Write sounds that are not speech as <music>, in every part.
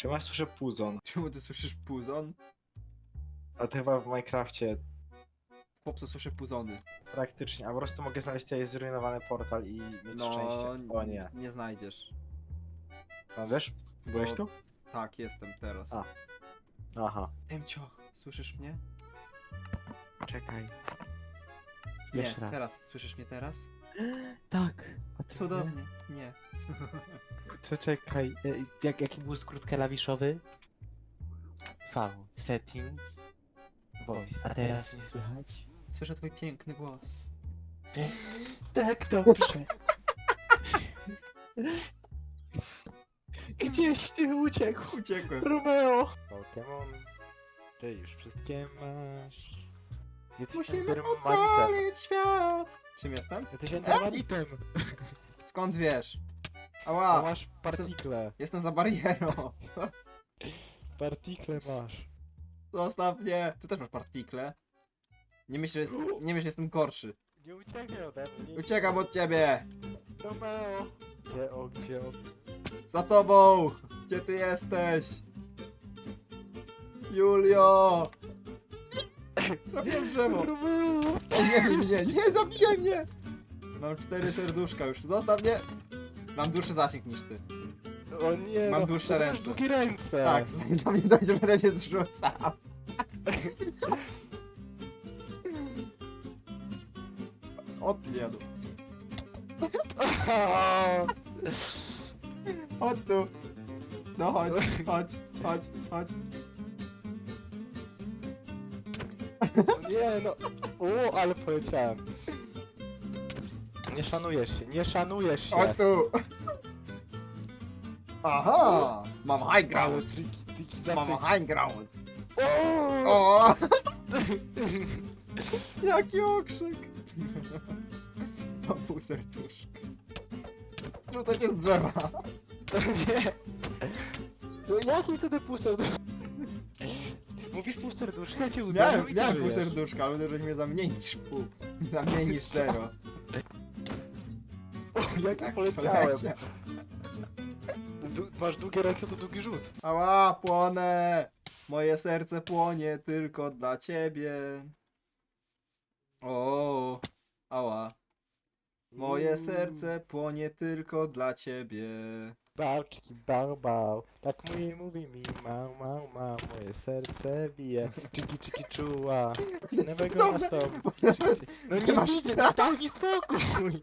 Czemu ja słyszę puzon? <laughs> Czemu ty słyszysz puzon? A to chyba w Minecrafcie Chłop to słyszy puzony. praktycznie, a po prostu mogę znaleźć tutaj zrujnowany portal i mieć No, szczęście. O nie. Nie znajdziesz. A wiesz? Byłeś To- tu? Tak, jestem teraz. A. Aha. Emcioch, słyszysz mnie? Czekaj. Nie, Jeszcze raz. teraz. Słyszysz mnie teraz? <gasps> Tak. A ty Cudownie. Nie. To czekaj. e, Jak, jaki był skrót klawiszowy? V. Settings. Voice. A teraz mnie słychać? Słyszę twój piękny głos. <laughs> Tak, dobrze. Gdzieś ty uciekł? Uciekłem. Romeo! Pokémon. Ty już wszystkie masz. Jesteś Musimy endermanitem. ocalić świat! Czym jestem? Jesteś endermanitem. Skąd wiesz? A Ała! masz partikle. Jestem za barierą. <laughs> Partikle masz. Zostaw mnie! Ty też masz partikle. Nie myśl, że, jest, nie myśl, że jestem gorszy. Nie uciekaj ode mnie. Uciekam od ciebie! Romeo. Gdzie o, gdzie o. Za tobą! Gdzie ty jesteś? Julio! <coughs> Trafiłem w drzewo! Romeo. Nie bij mnie! Nie zabijaj mnie! Mam cztery serduszka już. Zostaw mnie! Mam dłuższy zasięg niż ty. O nie, Mam no, dłuższe masz ręce. długie ręce. Tak, <laughs> do mnie dojdzie, będę się zrzucał. <laughs> Odjedu. <laughs> Chodź tu. No chodź, chodź, chodź, chodź. O nie, no. O, ale poleciałem. Nie szanujesz się, nie szanujesz się. Chodź tu. Aha! Mam high ground. triki, triki Mam zapyk. high ground. O! O! <laughs> Jaki okrzyk! Pół serduszka. Rzucę cię z drzewa. Nie. No jakim to ty pół serduszka? Mówisz pół serduszka, ja cię udaję Miałem, i miałem ty pół żyjesz. serduszka, ale uderzyłeś mnie za mniej niż pół. Za mniej niż zero. <laughs> Jak Tak poleciałem. poleciał. Du masz długie ręce, to długi rzut. Ała, płonę! Moje serce płonie tylko dla ciebie. O, ała. Moje Uuu. serce płonie tylko dla ciebie. Bałczki, bał, bał. Tak mówi, mówi mi, mał, mał, mał. Moje serce bije. Czyki, czyki, czuła. Nowego Dobra. nastąpi. <laughs> No Nie masz widzę, prawa. daj mi spokój.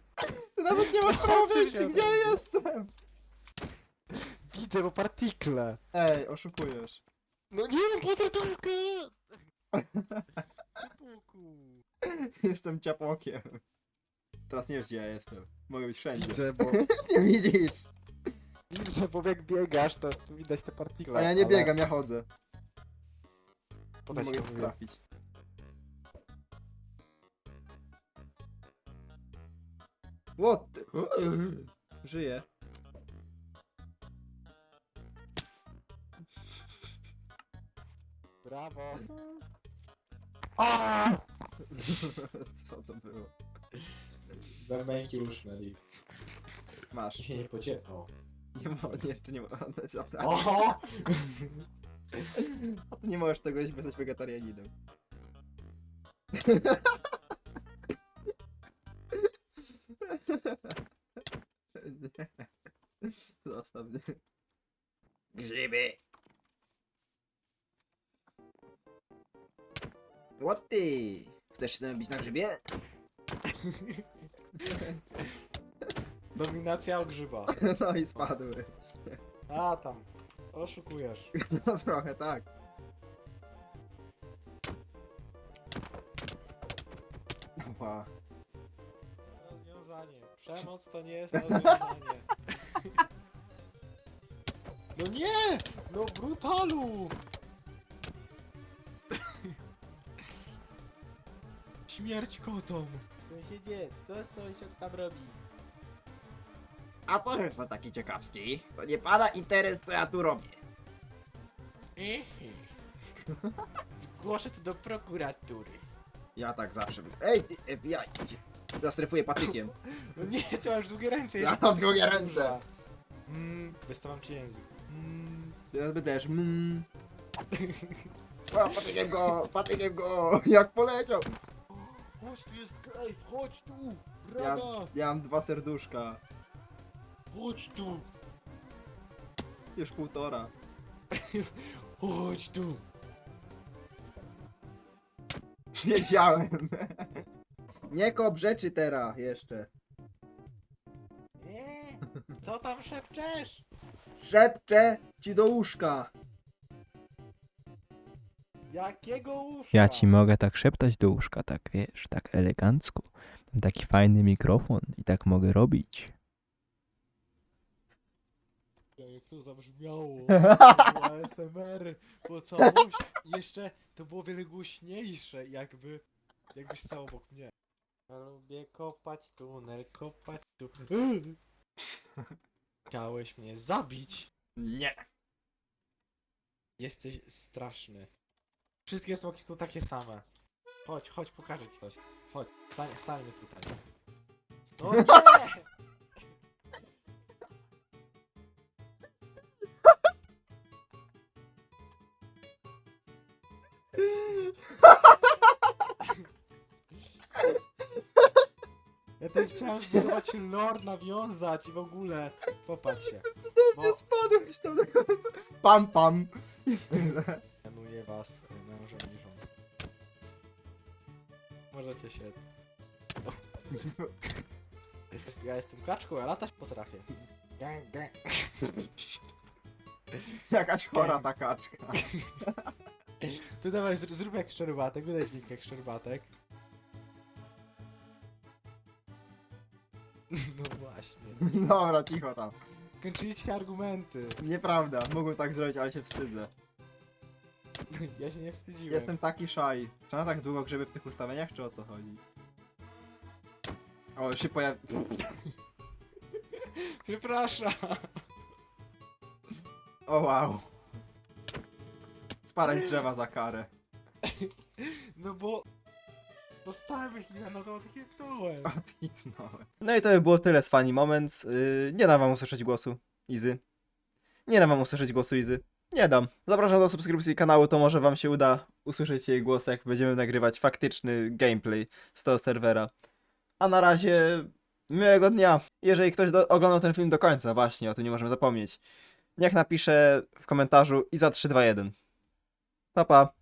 Nawet nie masz prawa wiedzieć, gdzie ja jestem. Widzę, bo partikle. Ej, oszukujesz. No nie wiem, po serduszkę. Spokój. Jestem ciapokiem. Teraz nie wiesz, gdzie ja jestem. Mogę być wszędzie. Widzę, bo, <laughs> Nie widzisz! widzę, bo jak biegasz, to widać te partikle. A ja nie ale biegam, ja chodzę. Nie podać mogę to trafić. What? the- Żyję. Brawo. <laughs> Co to było? Bębenki uszmeli. Masz. się nie pociechał. Nie ma, nie, to nie ma. <laughs> Zabrać. Oho! <laughs> A ty nie możesz tego jeść, bo jesteś wegetarianinem. Nie. <laughs> Zostaw mnie. Grzyby! What ty? Chcesz się bić na grzybie? <laughs> Dominacja ogrzyba. <laughs> No i spadłeś. A tam. Oszukujesz. No trochę tak. Ła. Rozwiązanie. Przemoc to nie jest <laughs> rozwiązanie. No nie! No brutalu! Śmierć kotom! Sąsiedzie, co sąsiad tam robi? A to jest taki ciekawski. To nie pana interes, co ja tu robię. Zgłoszę to do prokuratury. Ja tak zawsze. bym- Ej, ty, FBI! Zastrefuję patykiem. No nie, ty masz długie ręce. Ja jeszcze mam patyk długie ręce. Mmm, wystawiam ci język. Mm, Teraz by też. Mm. O, patykiem go, patykiem go, jak poleciał. Chodź, tu jest cave, chodź tu! Ja, ja mam dwa serduszka, Chodź tu! już półtora. <laughs> Chodź tu! Wiedziałem. Nie kop rzeczy teraz jeszcze. Nie! Co tam szepczesz? Szepczę ci do łóżka. Jakiego łóżka? Ja ci mogę tak szeptać do łóżka, tak wiesz, tak elegancko. Mam taki fajny mikrofon i tak mogę robić. Jak to zabrzmiało? To było ASMR, po całości. Jeszcze to było wiele głośniejsze, jakby... Jakbyś stał obok mnie. Ja lubię kopać tunel, kopać tu... <laughs> Chciałeś mnie zabić? Nie. Jesteś straszny. Wszystkie smoki są takie same. Chodź, chodź, pokażę ci coś. Chodź, stań, stańmy tutaj. No nie! <laughs> Ja też chciałem zbudować lore, nawiązać i w ogóle. Popatrz się. Bo Nie spadłeś tam. Pam pam. mianuję was e, mężem i żoną. Możecie się... Ja jestem kaczką, ja latać potrafię. Jakaś chora ta kaczka. Ty dawaj, zr- zrób jak szczerbatek, wydaj dźwięk jak szczerbatek. No właśnie. <laughs> Dobra, cicho tam. Kończyliście argumenty. Nieprawda, mógłbym tak zrobić, ale się wstydzę. <laughs> Ja się nie wstydziłem. Jestem taki szaj. Czy na tak długo grzyby w tych ustawieniach, czy o co chodzi? O, już się pojawi... <laughs> Przepraszam. O wow. Spadaj z drzewa za karę. No bo... Dostałem chwilę, no to odhitnąłem. Odhitnąłem. No i to by było tyle z Funny Moments. Yy, nie dam wam usłyszeć głosu Izy. Nie dam wam usłyszeć głosu Izy. Nie dam. Zapraszam do subskrypcji kanału, to może wam się uda usłyszeć jej głos, jak będziemy nagrywać faktyczny gameplay z tego serwera. A na razie miłego dnia. Jeżeli ktoś do- oglądał ten film do końca, właśnie, o tym nie możemy zapomnieć. Niech napisze w komentarzu Iza321. Pa pa.